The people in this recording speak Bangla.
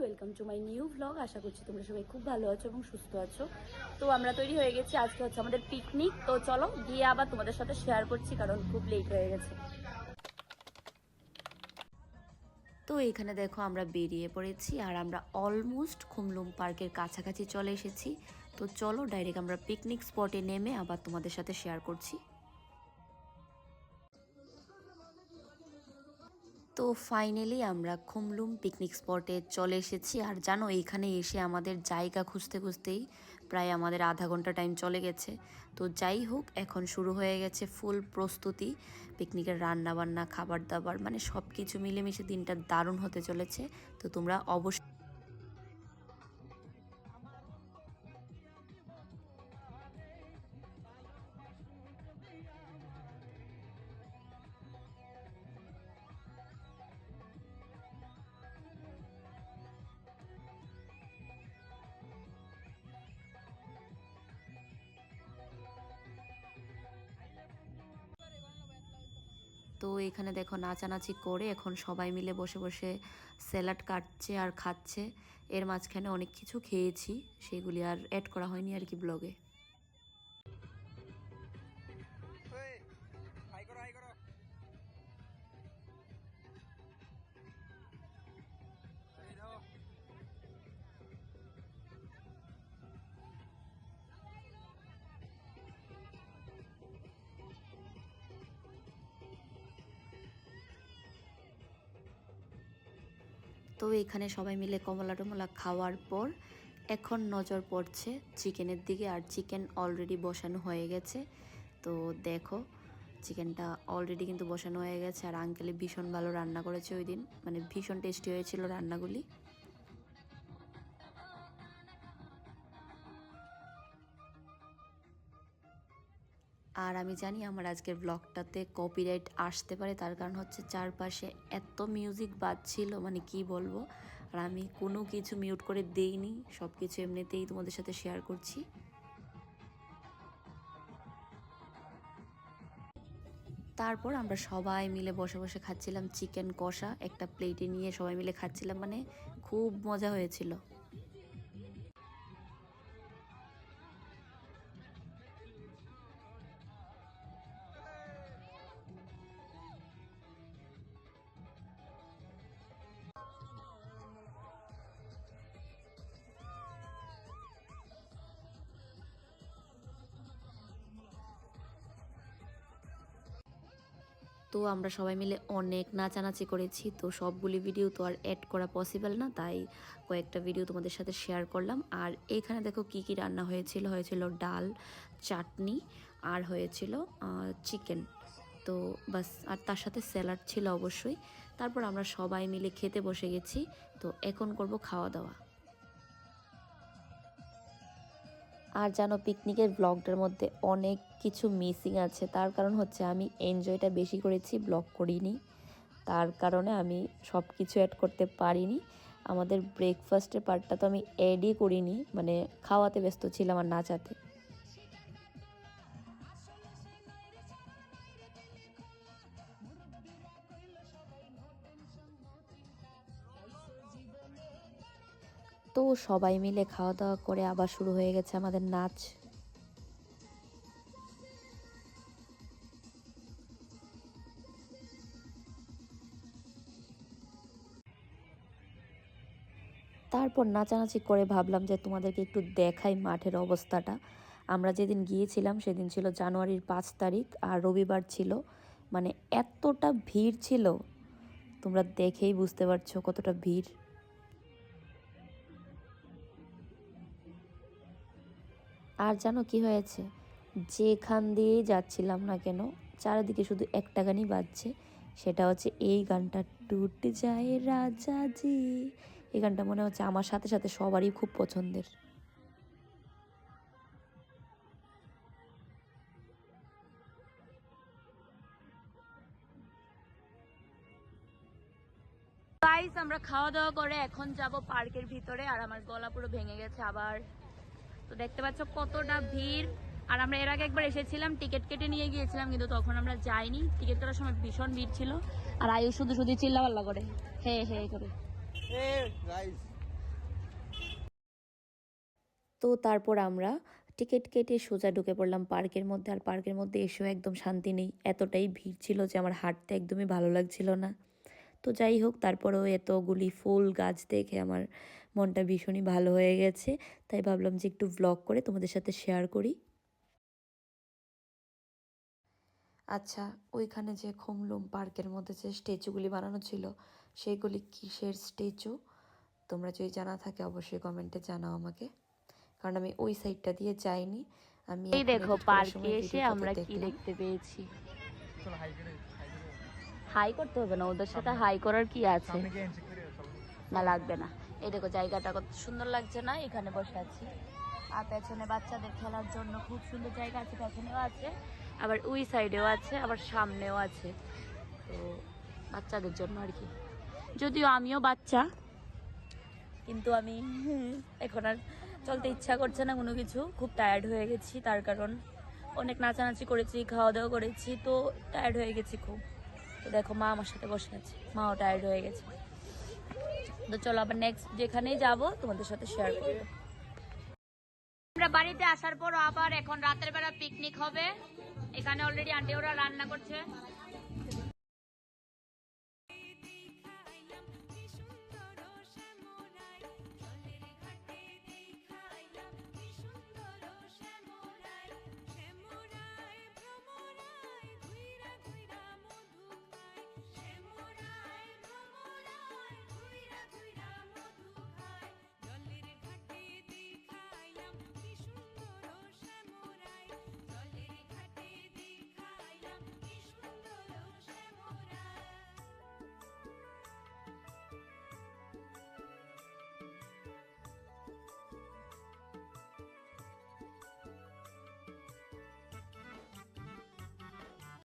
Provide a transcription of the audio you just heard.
Welcome to my new vlog আশা করছি তোমরা সবাই খুব ভালো আছো এবং সুস্থ আছো। তো আমরা তৈরি হয়ে গেছি, আজকে হচ্ছে আমাদের পিকনিক তো চলো, গিয়ে আবার তোমাদের সাথে শেয়ার করছি, কারণ খুব লেট হয়ে গেছে। তো এখানে দেখো আমরা বেরিয়ে পড়েছি, আর আমরা অলমোস্ট খুমলুম পার্কের কাছাকাছি চলে এসেছি। তো চলো ডাইরেক্ট আমরা পিকনিক স্পটে নেমে আবার তোমাদের সাথে শেয়ার করছি। তো ফাইনালি আমরা খুমলুম পিকনিক স্পটে চলে এসেছি। আর জানো, এখানে এসে আমাদের জায়গা খুঁজতে খুঁজতেই প্রায় আমাদের আধা ঘণ্টা টাইম চলে গেছে। তো যাই হোক, এখন শুরু হয়ে গেছে ফুল প্রস্তুতি। পিকনিকের রান্না বান্না খাবার দাবার মানে সব কিছু মিলেমিশে দিনটা দারুণ হতে চলেছে। তো তোমরা অবশ্যই তো এখানে দেখো নাচানাচি করে এখন সবাই মিলে বসে বসে স্যালাড কাটছে আর খাচ্ছে। এর মাঝখানে অনেক কিছু খেয়েছি, সেগুলি আর অ্যাড করা হয়নি আর কি ব্লগে তো এখানে সবাই মিলে কমলা টমলা খাওয়ার পর এখন নজর পড়ছে চিকেনের দিকে আর চিকেন অলরেডি বসানো হয়ে গেছে। তো দেখো, চিকেনটা অলরেডি কিন্তু বসানো হয়ে গেছে আর আঙ্কেলে ভীষণ ভালো রান্না করেছে ওই দিন মানে ভীষণ টেস্টি হয়েছিল রান্নাগুলি। আর আমি জানি আমার আজকের ব্লগটাতে কপিরাইট আসতে পারে, তার কারণ হচ্ছে চারপাশে এত মিউজিক বাজছিল মানে কি বলব? আর আমি কোনো কিছু মিউট করে দেইনি সব কিছু এমনিতেই তোমাদের সাথে শেয়ার করছি। তারপর আমরা সবাই মিলে বসে বসে খাচ্ছিলাম চিকেন কষা, একটা প্লেটে নিয়ে সবাই মিলে খাচ্ছিলাম মানে খুব মজা হয়েছিল। তো আমরা সবাই মিলে অনেক নাচানাচি করেছি। তো সবগুলি ভিডিও তো আর অ্যাড করা পসিবল না, তাই কয়েকটা ভিডিও তোমাদের সাথে শেয়ার করলাম। আর এখানে দেখো কি কি রান্না হয়েছিল হয়েছিল ডাল, চাটনি আর হয়েছিল চিকেন তো বাস, আর তার সাথে স্যালাড ছিল অবশ্যই। তারপর আমরা সবাই মিলে খেতে বসে গেছি। তো এখন করব খাওয়া দাওয়া। আর যেন পিকনিকের ব্লগটার মধ্যে অনেক কিছু মিসিং আছে। তার কারণ হচ্ছে আমি এনজয়টা বেশি করেছি ব্লগ করিনি। তার কারণে আমি সব কিছু অ্যাড করতে পারিনি। আমাদের ব্রেকফাস্টের পার্টটা তো আমি অ্যাডই করিনি মানে খাওয়াতে ব্যস্ত ছিলাম আর নাচাতে। তো সবাই মিলে খাওয়া দাওয়া করে আবার শুরু হয়ে গেছে আমাদের নাচ। তারপর নাচানাচি করে ভাবলাম যে তোমাদেরকে একটু দেখাই মাঠের অবস্থাটা। আমরা যেদিন গিয়েছিলাম সেদিন ছিল জানুয়ারির পাঁচ তারিখ আর রবিবার ছিল। মানে এতটা ভিড় ছিল, তোমরা দেখেই বুঝতে পারছ কতটা ভিড়। আর জানো কি হয়েছে? যেখান দিয়েই যাচ্ছিলাম না কেন, চারিদিকে শুধু একটা গানই বাজছে, সেটা হচ্ছে এই গানটা, টুট যায় রাজাজি এই গানটা মনে হচ্ছে আমার সাথে সাথে সবারই খুব পছন্দের। আমরা খাওয়া দাওয়া করে এখন যাব পার্কের ভিতরে, আর আমার গলা পুরো ভেঙে গেছে, আবার তো দেখতে পাচ্ছ কতটা ভিড়। আর আমরা এর আগে একবার এসেছিলাম টিকিট কেটে নিয়ে গিয়েছিলাম কিন্তু তখন আমরা যাইনি। টিকিট কাটার সময় ভীষণ ভিড় ছিল। আর আয়ু শুধু শুধু চিল্লাপাল্লা করে। হে হে করে। তো তারপর আমরা টিকিট কেটে সোজা ঢুকে পড়লাম পার্কের মধ্যে। আর পার্কের মধ্যে এসেও একদম শান্তি নেই। এতটাই ভিড় ছিল যে আমার হাঁটতে একদমই ভালো লাগছিল না। তো যাই হোক তারপরেও এতগুলি ফুল গাছ দেখে আমার মনটা ভীষণই ভালো হয়ে গেছে। তাই ভাবলাম যে একটু ব্লগ করে তোমাদের সাথে শেয়ার করি। আচ্ছা ওইখানে যে খুমলুম পার্কের মধ্যে যে স্ট্যাচুগুলি বানানো ছিল সেগুলি কিসের স্ট্যাচু? তোমরা যদি জানা থাকে অবশ্যই কমেন্টে জানাও আমাকে। কারণ আমি ওই সাইডটা দিয়ে যাইনি। আমি এই দেখো পার্কে এসে আমরা কি দেখতে পেয়েছি? চলো হাই করে হাই করে হাই করতে হবে না ওদের সাথে হাই করার কি আছে? না লাগবে না। এই দেখো জায়গাটা কত সুন্দর লাগছে না? এখানে বসে আছি। আর পেছনে বাচ্চাদের খেলার জন্য খুব সুন্দর জায়গা আছে পেছনেও আছে আবার ওই সাইডেও আছে আবার সামনেও আছে। তো বাচ্চাদের জন্য আর কি। যদিও আমিও বাচ্চা কিন্তু আমি এখন আর চলতে ইচ্ছা করছে না কোনো কিছু। খুব টায়ার্ড হয়ে গেছি তার কারণ অনেক নাচানাচি করেছি খাওয়া দাওয়া করেছি তো টায়ার্ড হয়ে গেছি খুব। দেখো মা আমার সাথে বসে আছে। মাও টায়ার্ড হয়ে গেছে। তো চলো আবার নেক্সট যেখানেই যাব, তোমাদের সাথে শেয়ার করব। আমরা বাড়িতে আসার পর আবার এখন রাতের বেলা পিকনিক হবে। এখানে অলরেডি আন্টি ওরা রান্না করছে।